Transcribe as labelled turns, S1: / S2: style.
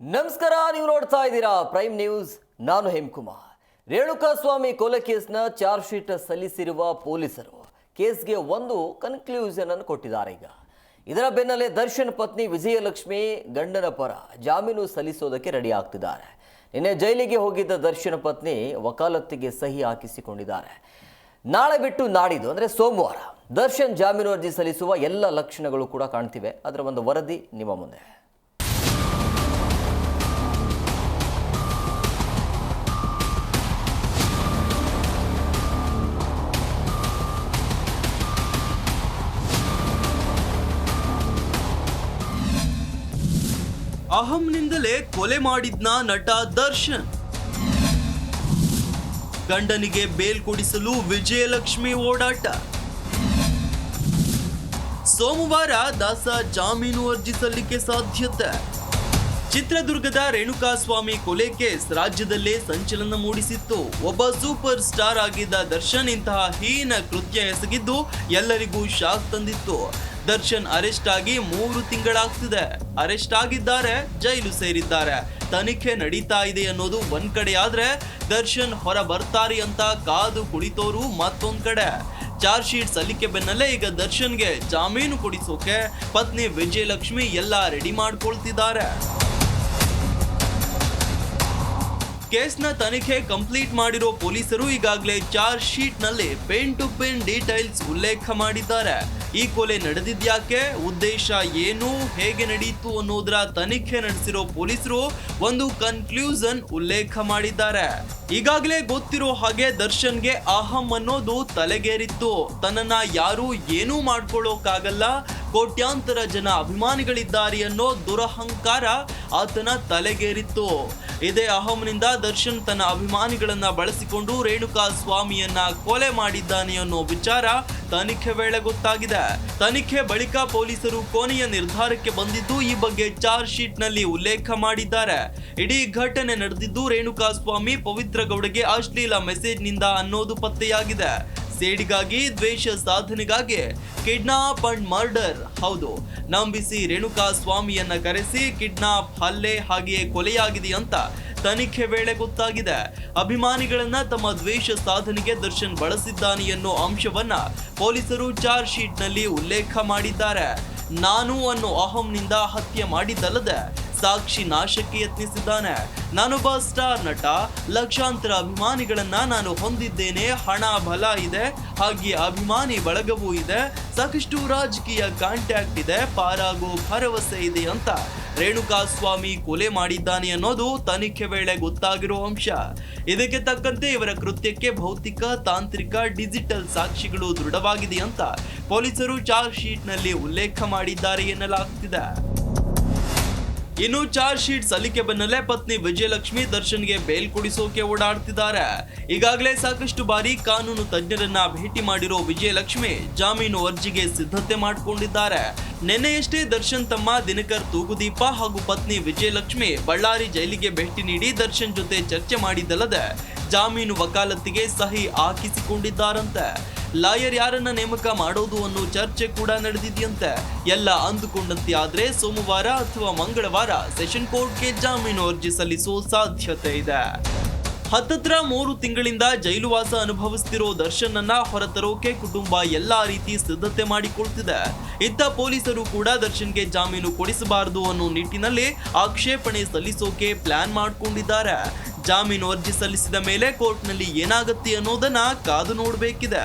S1: ನಮಸ್ಕಾರ, ನೀವು ನೋಡ್ತಾ ಇದ್ದೀರಾ ಪ್ರೈಮ್ ನ್ಯೂಸ್. ನಾನು ಹೇಮಕುಮಾರ್. ರೇಣುಕಾಸ್ವಾಮಿ ಕೊಲೆ ಕೇಸ್ನ ಚಾರ್ಜ್ ಶೀಟ್ ಸಲ್ಲಿಸಿರುವ ಪೊಲೀಸರು ಕೇಸ್ಗೆ ಒಂದು ಕನ್ಕ್ಲೂಷನ್ ಅನ್ನು ಕೊಟ್ಟಿದ್ದಾರೆ ಈಗ. ಇದರ ಬೆನ್ನಲ್ಲೇ ದರ್ಶನ್ ಪತ್ನಿ ವಿಜಯಲಕ್ಷ್ಮಿ ಗಂಡನ ಪರ ಜಾಮೀನು ಸಲ್ಲಿಸೋದಕ್ಕೆ ರೆಡಿ ಆಗ್ತಿದ್ದಾರೆ. ನಿನ್ನೆ ಜೈಲಿಗೆ ಹೋಗಿದ್ದ ದರ್ಶನ್ ಪತ್ನಿ ವಕಾಲತ್ತಿಗೆ ಸಹಿ ಹಾಕಿಸಿಕೊಂಡಿದ್ದಾರೆ. ನಾಳೆ ಬಿಟ್ಟು ನಾಡಿದ್ದು ಅಂದರೆ ಸೋಮವಾರ ದರ್ಶನ್ ಜಾಮೀನು ಅರ್ಜಿ ಸಲ್ಲಿಸುವ ಎಲ್ಲ ಲಕ್ಷಣಗಳು ಕೂಡ ಕಾಣ್ತಿವೆ. ಅದರ ಒಂದು ವರದಿ ನಿಮ್ಮ ಮುಂದೆ.
S2: ಅಹಂನಿಂದಲೇ ಕೊಲೆ ಮಾಡಿದ್ನ ನಟ ದರ್ಶನ್. ಗಂಡನಿಗೆ ಬೇಲ್ ಕೊಡಿಸಲು ವಿಜಯಲಕ್ಷ್ಮಿ ಓಡಾಟ. ಸೋಮವಾರ ದಾಸ ಜಾಮೀನು ಅರ್ಜಿ ಸಲ್ಲಿಕೆ ಸಾಧ್ಯತೆ. ಚಿತ್ರದುರ್ಗದ ರೇಣುಕಾಸ್ವಾಮಿ ಕೊಲೆ ಕೇಸ್ ರಾಜ್ಯದಲ್ಲೇ ಸಂಚಲನ ಮೂಡಿಸಿತ್ತು. ಒಬ್ಬ ಸೂಪರ್ ಸ್ಟಾರ್ ಆಗಿದ್ದ ದರ್ಶನ್ ಇಂತಹ ಹೀನ ಕೃತ್ಯ ಎಸಗಿದ್ದು ಎಲ್ಲರಿಗೂ ಶಾಕ್ ತಂದಿತ್ತು. ದರ್ಶನ್ ಅರೆಸ್ಟ್ ಆಗಿ ಮೂರು ತಿಂಗಳಾಗ್ತಿದೆ. ಅರೆಸ್ಟ್ ಆಗಿದ್ದಾರೆ, ಜೈಲು ಸೇರಿದ್ದಾರೆ. ತನಿಖೆ ನಡೀತಾ ಇದೆ ಅನ್ನೋದು ಒಂದ್ ಕಡೆ ಆದ್ರೆ ದರ್ಶನ್ ಹೊರ ಬರ್ತಾರೆ ಅಂತ ಕಾದು ಕುಳಿತೋರು ಮತ್ತೊಂದ್ ಕಡೆ. ಚಾರ್ಜ್ ಶೀಟ್ ಸಲ್ಲಿಕೆ ಬೆನ್ನಲ್ಲೇ ಈಗ ದರ್ಶನ್ಗೆ ಜಾಮೀನು ಕೊಡಿಸೋಕೆ ಪತ್ನಿ ವಿಜಯಲಕ್ಷ್ಮಿ ಎಲ್ಲ ರೆಡಿ ಮಾಡ್ಕೊಳ್ತಿದ್ದಾರೆ. ಕೇಸ್ನ ತನಿಖೆ ಕಂಪ್ಲೀಟ್ ಮಾಡಿರೋ ಪೊಲೀಸರು ಈಗಾಗಲೇ ಚಾರ್ಜ್ ಶೀಟ್ನಲ್ಲಿ ಪೆನ್ ಟು ಪೆನ್ ಡೀಟೈಲ್ಸ್ ಉಲ್ಲೇಖ ಮಾಡಿದ್ದಾರೆ. ಈ ಕೊಲೆ ನಡೆದಿದ್ಯಾಕೆ? ಉದ್ದೇಶ ಏನು? ಹೇಗೆ ನಡೆಯಿತು ಅನ್ನೋದರ ತನಿಖೆ ನಡೆಸಿರೋ ಪೊಲೀಸರು ಒಂದು ಕನ್ಕ್ಲೂಸನ್ ಉಲ್ಲೇಖ ಮಾಡಿದ್ದಾರೆ. ಈಗಾಗಲೇ ಗೊತ್ತಿರೋ ಹಾಗೆ ದರ್ಶನ್ಗೆ ಅಹಂ ಅನ್ನೋದು ತಲೆಗೇರಿತ್ತು. ತನ್ನನ್ನ ಯಾರು ಏನೂ ಮಾಡ್ಕೊಳ್ಳೋಕ್ಕಾಗಲ್ಲ. ಕೋಟ್ಯಾಂತರ ಜನ ಅಭಿಮಾನಿಗಳಿದ್ದಾರೆ ಅನ್ನೋ ದುರಹಂಕಾರ ಆತನ ತಲೆಗೇರಿತ್ತು. ಇದೇ ಅಹಂನಿಂದ ದರ್ಶನ್ ತನ್ನ ಅಭಿಮಾನಿಗಳನ್ನ ಬಳಸಿಕೊಂಡು ರೇಣುಕಾ ಸ್ವಾಮಿಯನ್ನ ಕೊಲೆ ಮಾಡಿದ್ದಾನೆ ಅನ್ನೋ ವಿಚಾರ ತನಿಖೆ ವೇಳೆ ಗೊತ್ತಾಗಿದೆ. ತನಿಖೆ ಬಳಿಕ ಪೊಲೀಸರು ಕೊನೆಯ ನಿರ್ಧಾರಕ್ಕೆ ಬಂದಿದ್ದು ಈ ಬಗ್ಗೆ ಚಾರ್ಜ್ ಶೀಟ್ನಲ್ಲಿ ಉಲ್ಲೇಖ ಮಾಡಿದ್ದಾರೆ. ಇಡೀ ಘಟನೆ ನಡೆದಿದ್ದು ರೇಣುಕಾ ಸ್ವಾಮಿ ಪವಿತ್ರ ಗೌಡಗೆ ಅಶ್ಲೀಲ ಮೆಸೇಜ್ನಿಂದ ಅನ್ನೋದು ಪತ್ತೆಯಾಗಿದೆ. ಸೇಡಿಗಾಗಿ, ದ್ವೇಷ ಸಾಧನೆಗಾಗಿ ಕಿಡ್ನಾಪ್ ಅಂಡ್ ಮರ್ಡರ್. ಹೌದು, ನಂಬಿಸಿ ರೇಣುಕಾ ಸ್ವಾಮಿಯನ್ನ ಕರೆಸಿ ಕಿಡ್ನಾಪ್ ಹಲ್ಲೆ ಹಾಗೆಯೇ ಕೊಲೆಯಾಗಿದೆ ಅಂತ ತನಿಖೆ ವೇಳೆ ಗೊತ್ತಾಗಿದೆ. ಅಭಿಮಾನಿಗಳನ್ನ ತಮ್ಮ ದ್ವೇಷ ಸಾಧನೆಗೆ ದರ್ಶನ್ ಬಳಸಿದ್ದಾನೆ ಎನ್ನುವ ಅಂಶವನ್ನ ಪೊಲೀಸರು ಚಾರ್ಜ್ ಶೀಟ್ನಲ್ಲಿ ಉಲ್ಲೇಖ ಮಾಡಿದ್ದಾರೆ. ನಾನು ಅನ್ನೋ ಅಹಂನಿಂದ ಹತ್ಯೆ ಮಾಡಿದ್ದಲ್ಲದೆ ಸಾಕ್ಷಿ ನಾಶಕ್ಕೆ ಯತ್ನಿಸಿದ್ದಾನೆ. ನಾನೊಬ್ಬ ಸ್ಟಾರ್ ನಟ, ಲಕ್ಷಾಂತರ ಅಭಿಮಾನಿಗಳನ್ನ ನಾನು ಹೊಂದಿದ್ದೇನೆ. ಹಣ, ಬಲ ಇದೆ. ಹಾಗೆ ಅಭಿಮಾನಿ ಬಳಗವೂ ಇದೆ. ಸಾಕಷ್ಟು ರಾಜಕೀಯ ಕಾಂಟ್ಯಾಕ್ಟ್ ಇದೆ. ಪಾರಾಗೋ ಭರವಸೆ ಇದೆ ಅಂತ ರೇಣುಕಾ ಸ್ವಾಮಿ ಕೊಲೆ ಮಾಡಿದ್ದಾನೆ ಅನ್ನೋದು ತನಿಖೆ ವೇಳೆ ಗೊತ್ತಾಗಿರೋ ಅಂಶ. ಇದಕ್ಕೆ ತಕ್ಕಂತೆ ಇವರ ಕೃತ್ಯಕ್ಕೆ ಭೌತಿಕ, ತಾಂತ್ರಿಕ, ಡಿಜಿಟಲ್ ಸಾಕ್ಷಿಗಳು ದೃಢವಾಗಿದೆ ಅಂತ ಪೊಲೀಸರು ಚಾರ್ಜ್ ಶೀಟ್ನಲ್ಲಿ ಉಲ್ಲೇಖ ಮಾಡಿದ್ದಾರೆ ಎನ್ನಲಾಗ್ತಿದೆ. ಇನ್ನು ಚಾರ್ಜ್ ಶೀಟ್ ಸಲ್ಲಿಕೆ ಬೆನ್ನಲ್ಲೇ ಪತ್ನಿ ವಿಜಯಲಕ್ಷ್ಮಿ ದರ್ಶನ್ಗೆ ಬೇಲ್ ಕೊಡಿಸೋಕೆ ಓಡಾಡ್ತಿದ್ದಾರೆ. ಈಗಾಗಲೇ ಸಾಕಷ್ಟು ಬಾರಿ ಕಾನೂನು ತಜ್ಞರನ್ನ ಭೇಟಿ ಮಾಡಿರೋ ವಿಜಯಲಕ್ಷ್ಮಿ ಜಾಮೀನು ಅರ್ಜಿಗೆ ಸಿದ್ಧತೆ ಮಾಡಿಕೊಂಡಿದ್ದಾರೆ. ನಿನ್ನೆಯಷ್ಟೇ ದರ್ಶನ್ ತಮ್ಮ ದಿನಕರ್ ತೂಗುದೀಪ ಹಾಗೂ ಪತ್ನಿ ವಿಜಯಲಕ್ಷ್ಮಿ ಬಳ್ಳಾರಿ ಜೈಲಿಗೆ ಭೇಟಿ ನೀಡಿ ದರ್ಶನ್ ಜೊತೆ ಚರ್ಚೆ ಮಾಡಿದ್ದಲ್ಲದೆ ಜಾಮೀನು ವಕಾಲತ್ತಿಗೆ ಸಹಿ ಹಾಕಿಸಿಕೊಂಡಿದ್ದಾರಂತೆ. ಲಾಯರ್ ಯಾರನ್ನ ನೇಮಕ ಮಾಡೋದು ಅನ್ನೋ ಚರ್ಚೆ ಕೂಡ ನಡೆದಿದೆಯಂತೆ. ಎಲ್ಲ ಅಂದುಕೊಂಡಂತೆ ಆದ್ರೆ ಸೋಮವಾರ ಅಥವಾ ಮಂಗಳವಾರ ಸೆಷನ್ ಕೋರ್ಟ್ಗೆ ಜಾಮೀನು ಅರ್ಜಿ ಸಲ್ಲಿಸೋ ಸಾಧ್ಯತೆ ಇದೆ. ಹತ್ತತ್ರ ಮೂರು ತಿಂಗಳಿಂದ ಜೈಲುವಾಸ ಅನುಭವಿಸ್ತಿರೋ ದರ್ಶನ್ ಅನ್ನ ಹೊರತರೋಕೆ ಕುಟುಂಬ ಎಲ್ಲಾ ರೀತಿ ಸಿದ್ಧತೆ ಮಾಡಿಕೊಳ್ತಿದೆ. ಇತ್ತ ಪೊಲೀಸರು ಕೂಡ ದರ್ಶನ್ಗೆ ಜಾಮೀನು ಕೊಡಿಸಬಾರದು ಅನ್ನೋ ನಿಟ್ಟಿನಲ್ಲಿ ಆಕ್ಷೇಪಣೆ ಸಲ್ಲಿಸೋಕೆ ಪ್ಲಾನ್ ಮಾಡ್ಕೊಂಡಿದ್ದಾರೆ. ಜಾಮೀನು ಅರ್ಜಿ ಸಲ್ಲಿಸಿದ ಮೇಲೆ ಕೋರ್ಟ್ನಲ್ಲಿ ಏನಾಗತ್ತೆ ಅನ್ನೋದನ್ನ ಕಾದು ನೋಡಬೇಕಿದೆ.